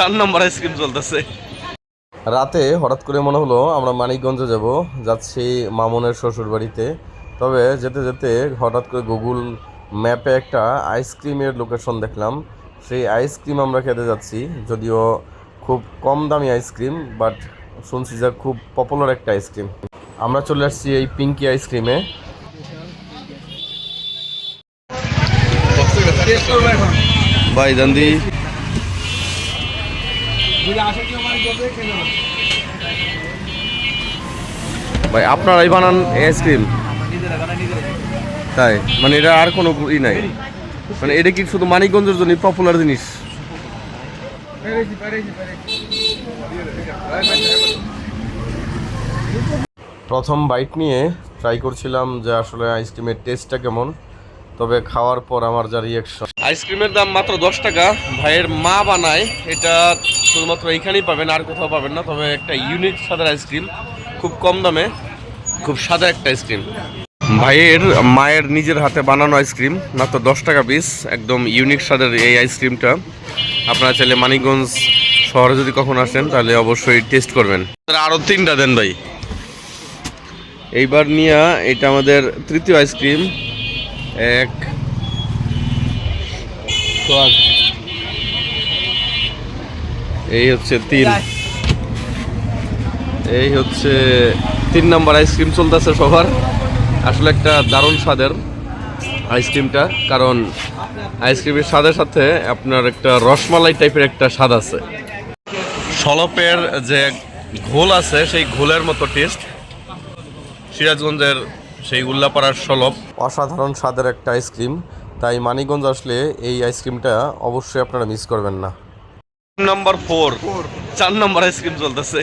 চার নম্বর আইসক্রিম চলতেছে। রাতে হঠাৎ করে মনে হলো আমরা মানিকগঞ্জে যাব যাচ্ছি মামুনের শ্বশুর বাড়িতে তবে যেতে যেতে হঠাৎ করে গুগল ম্যাপে একটা আইসক্রিমের লোকেশন দেখলাম। সেই আইসক্রিম আমরা খেতে যাচ্ছি যদিও খুব কম দামি আইসক্রিম বাট শুনছি যে খুব পপুলার একটা আইসক্রিম। আমরা চলে আসছি এই পিঙ্কি আইসক্রিমে। ভাই দান্দি ভাই আপনারাই বানান আইসক্রিম তাই? মানে এটা আর কোনো ই নাই? মানে এটা কি শুধু মানিকগঞ্জের জন্য পপুলার জিনিস? প্রথম বাইট নিয়ে ট্রাই করছিলাম যে আসলে আইসক্রিমের টেস্টটা কেমন তবে খাওয়ার পর আমার যা রিয়াকশন আইসক্রিমের দাম মাত্র দশ টাকা। ভাইয়ের মা বানায় এটা শুধুমাত্র এইখানেই পাবেন আর কোথাও পাবেন না। তবে একটা ইউনিক স্বাদের আইসক্রিম খুব কম দামে খুব সাদা একটা আইসক্রিম ভাইয়ের মায়ের নিজের হাতে বানানো আইসক্রিম মাত্র দশ টাকা পিস একদম ইউনিক স্বাদের এই আইসক্রিমটা আপনারা চাইলে মানিকগঞ্জ শহরে যদি কখন আসেন তাহলে অবশ্যই টেস্ট করবেন। আরও তিনটা দেন ভাই। এইবার নিয়ে এটা আমাদের তৃতীয় আইসক্রিম এক এই হচ্ছে তিন। এই হচ্ছে তিন নাম্বার আইসক্রিম চলতেছে সবার। আসলে একটা দারুণ স্বাদের আইসক্রিমটা কারণ আইসক্রিমের স্বাদের সাথে আপনার একটা রসমালাই টাইপের একটা স্বাদ আছে। সলপের যে ঘোল আছে সেই ঘোলের মতো টেস্ট সিরাজগঞ্জের সেই উল্লাপাড়ার সলপ। অসাধারণ স্বাদের একটা আইসক্রিম তাই মানিকগঞ্জ আসলে এই আইসক্রিমটা অবশ্যই আপনারা মিস করবেন না। নাম্বার ফোর চার নাম্বার আইসক্রিম চলতেছে